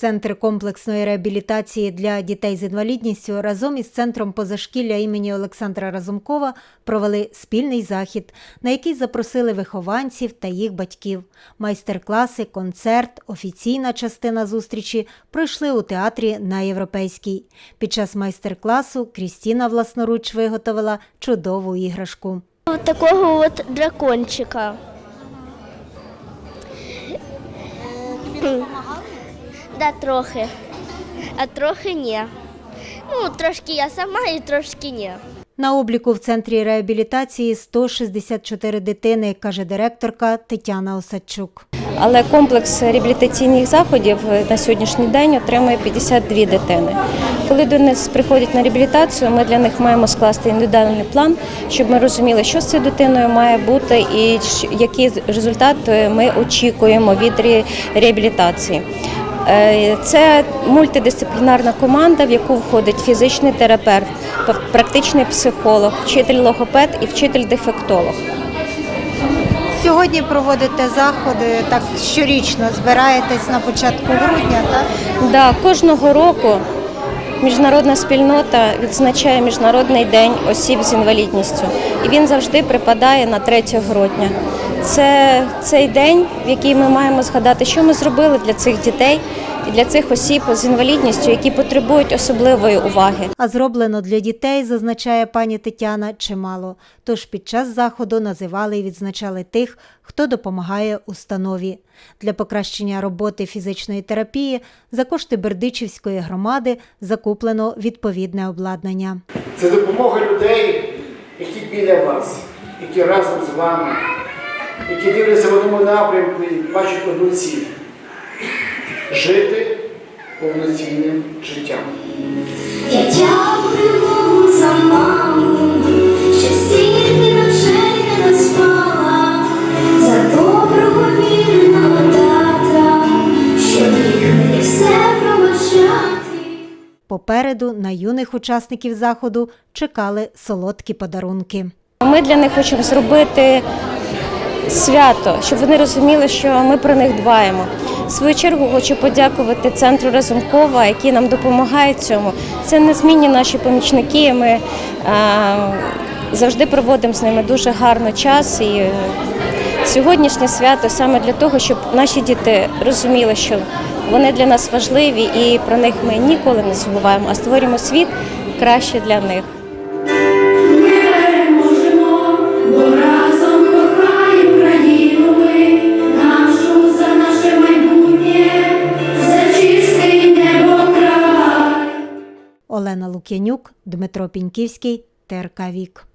Центр комплексної реабілітації для дітей з інвалідністю разом із центром позашкілля імені Олександра Разумкова провели спільний захід, на який запросили вихованців та їх батьків. Майстер-класи, концерт, офіційна частина зустрічі пройшли у театрі на Європейській. Під час майстер-класу Крістіна власноруч виготовила чудову іграшку. Вот такого от дракончика. Да, трохи. А трохи ні. Ну, трошки я сама і трошки ні. На обліку в центрі реабілітації 164 дитини, каже директорка Тетяна Осадчук. Але комплекс реабілітаційних заходів на сьогоднішній день отримує 52 дитини. Коли до нас приходять на реабілітацію, ми для них маємо скласти індивідуальний план, щоб ми розуміли, що з цією дитиною має бути і який результат ми очікуємо від ре- реабілітації. Е, Це мультидисциплінарна команда, в яку входить фізичний терапевт, практичний психолог, вчитель логопед і вчитель-дефектолог. Сьогодні проводите заходи так щорічно, збираєтесь на початку грудня, так? Да, кожного року міжнародна спільнота відзначає Міжнародний день осіб з інвалідністю, і він завжди припадає на 3 грудня. Це цей день, в який ми маємо згадати, що ми зробили для цих дітей і для цих осіб з інвалідністю, які потребують особливої уваги. А зроблено для дітей, зазначає пані Тетяна, чимало. Тож під час заходу називали і відзначали тих, хто допомагає установі. Для покращення роботи фізичної терапії за кошти Бердичівської громади закуплено відповідне обладнання. Це допомога людей, які біля вас, які разом з вами, які дивляться в одному напрямку і бачать одну ціль жити повноцінним життям. Попереду на юних учасників заходу чекали солодкі подарунки. Ми для них хочемо зробити свято, щоб вони розуміли, що ми про них дбаємо. В свою чергу хочу подякувати центру Разумкова, який нам допомагає цьому. Це незмінні наші помічники. Ми завжди проводимо з ними дуже гарно час. І сьогоднішнє свято саме для того, щоб наші діти розуміли, що вони для нас важливі, і про них ми ніколи не забуваємо, а створюємо світ краще для них. Олена Лук'янюк, Дмитро Піньківський, ТРК Вік.